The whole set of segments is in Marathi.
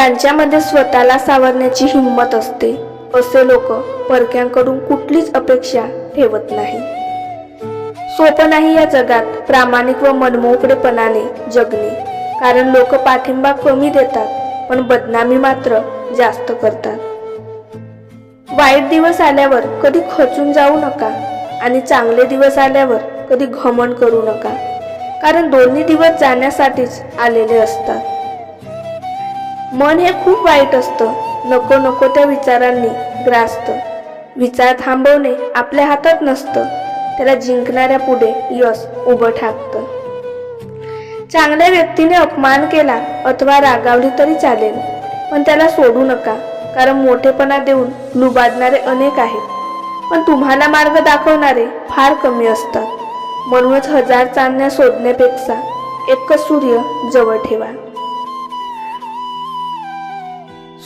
त्यांच्यामध्ये स्वतःला सावरण्याची हिंमत असते. असे लोक परक्यांकडून कुठलीच अपेक्षा ठेवत नाही. सोपं नाही या जगात प्रामाणिक व मनमोकडेपणाने जगणे. कारण लोक पाठिंबा कमी देतात पण बदनामी मात्र जास्त करतात. वाईट दिवस आल्यावर कधी खचून जाऊ नका आणि चांगले दिवस आल्यावर कधी घमंड करू नका. कारण दोन्ही दिवस जाण्यासाठीच आलेले असतात. मन हे खूप वाईट असतं. नको नको त्या विचारांनी ग्रासतं. विचार थांबवणे आपल्या हातात नसतं. त्याला जिंकणाऱ्या पुढे यश उभं ठाकतं. चांगल्या व्यक्तीने अपमान केला अथवा रागावली तरी चालेल पण त्याला सोडू नका कारण मोठेपणा देऊन लुबाडणारे अनेक आहेत. पण तुम्हाला मार्ग दाखवणारे फार कमी असतात. म्हणूनच हजार चांदण्या शोधण्यापेक्षा एकच सूर्य जवळ ठेवा.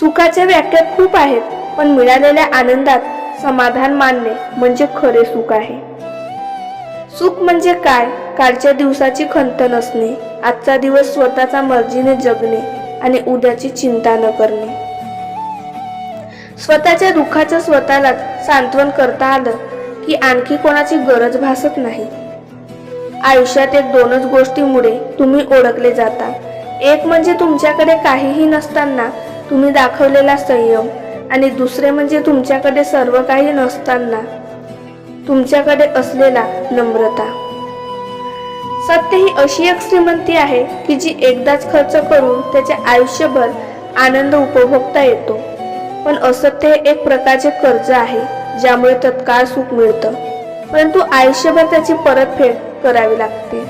सुखाच्या व्याख्या खूप आहेत पण मिळालेल्या आनंदात समाधान मानणे म्हणजे खरे सुख आहे. सुख म्हणजे काय? कालच्या दिवसाची खंत नसणे आजचा दिवस स्वतःचा मर्जीने जगणे आणि उद्याची चिंता न करणे. स्वतःच्या दुःखाचं स्वतःलाच सांत्वन करता आलं की आणखी कोणाची गरज भासत नाही. आयुष्यात एक दोनच गोष्टीमुळे तुम्ही ओळखले जाता. एक म्हणजे तुमच्याकडे काहीही नसताना तुम्ही दाखवलेला संयम आणि दुसरे म्हणजे तुमच्याकडे सर्व काही नसताना तुमच्याकडे असलेला नम्रता. सत्य ही अशी एक श्रीमंती आहे की जी एकदाच खर्च करून त्याच्या आयुष्यभर आनंद उपभोगता येतो. पण असत्य हे एक प्रकारचे कर्ज आहे ज्यामुळे तत्काळ सुख मिळतं. परंतु आयुष्यभर त्याची परतफेड करावी लागते.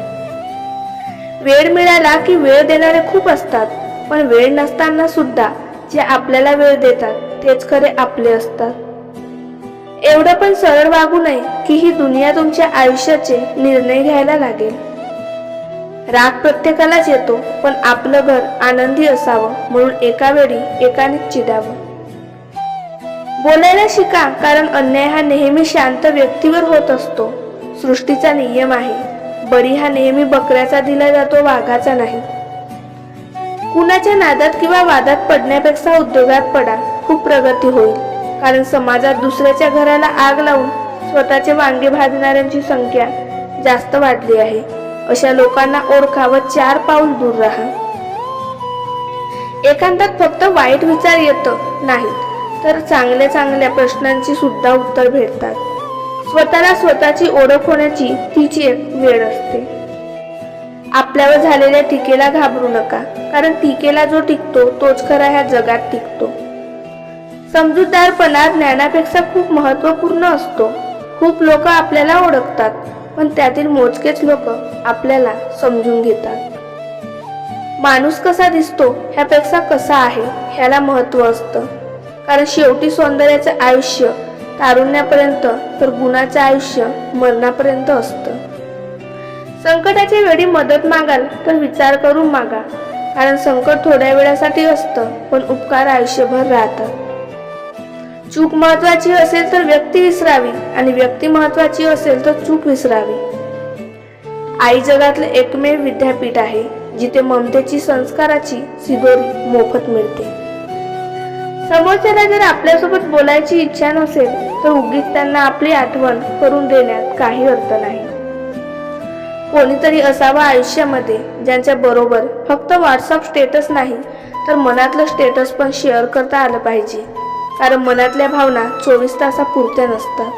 वेळ मिळाला की वेळ देणारे खूप असतात पण वेळ नसताना सुद्धा जे आपल्याला वेळ देतात तेच खरे आपले असतात. एवढं पण सरळ वागू नये की ही दुनिया तुमच्या आयुष्याचे निर्णय घ्यायला लागेल. राग प्रत्येकालाच येतो पण आपलं घर आनंदी असावं म्हणून एका वेळी एकाने चिडावं. बोलायला शिका कारण अन्याय हा नेहमी शांत व्यक्तीवर होत असतो. सृष्टीचा नियम आहे. बरी हा नेहमी बकऱ्याचा दिला जातो वाघाचा नाही. कुणाच्या नादात किंवा वादात पडण्यापेक्षा उद्योगात पडा. खूप प्रगती होईल. कारण समाजात दुसऱ्याच्या घराला आग लावून स्वतःचे वांगे भाजणाऱ्यांची संख्या जास्त वाढली आहे. अशा लोकांना ओळखा व चार पाऊल दूर राहा. एकांतात फक्त वाईट विचार येत नाहीत तर चांगल्या चांगल्या प्रश्नांची सुद्धा उत्तर भेटतात. स्वतःला स्वतःची ओळख होण्याची तिची एक वेळ असते. आपल्यावर झालेल्या टीकेला घाबरू नका कारण टीकेला जो टिकतो तोच खरा ह्या जगात टिकतो. समजूतदारपणा ज्ञानापेक्षा खूप महत्त्वपूर्ण असतो. खूप लोक आपल्याला ओळखतात पण त्यातील मोजकेच लोक आपल्याला समजून घेतात. माणूस कसा दिसतो ह्यापेक्षा कसा आहे ह्याला महत्त्व असतं. कारण शेवटी सौंदर्याचं आयुष्य तारुण्यापर्यंत तर गुणाचं आयुष्य मरणापर्यंत असतं. संकटाच्या वेळी मदत मागाल तर विचार करून मागा. कारण संकट थोड्या वेळासाठी असतं पण उपकार आयुष्यभर राहतात चूक महत्वाची असेल तर व्यक्ती विसरावी आणि व्यक्ती महत्वाची असेल तर चूक विसरावी. आई जगातलं एकमेव विद्यापीठ आहे जिथे ममतेची संस्काराची सिदोरी मोफत मिळते. समोरच्याला जर आपल्यासोबत बोलायची इच्छा नसेल तर उगीच त्यांना आपली आठवण करून देण्यात काही अर्थ नाही. कोणीतरी असावं आयुष्यामध्ये ज्यांच्या बरोबर फक्त व्हॉट्सअप स्टेटस नाही तर मनातलं स्टेटस पण शेअर करता आलं पाहिजे. कारण मनातल्या भावना चोवीस तासापुरत्या नसतात.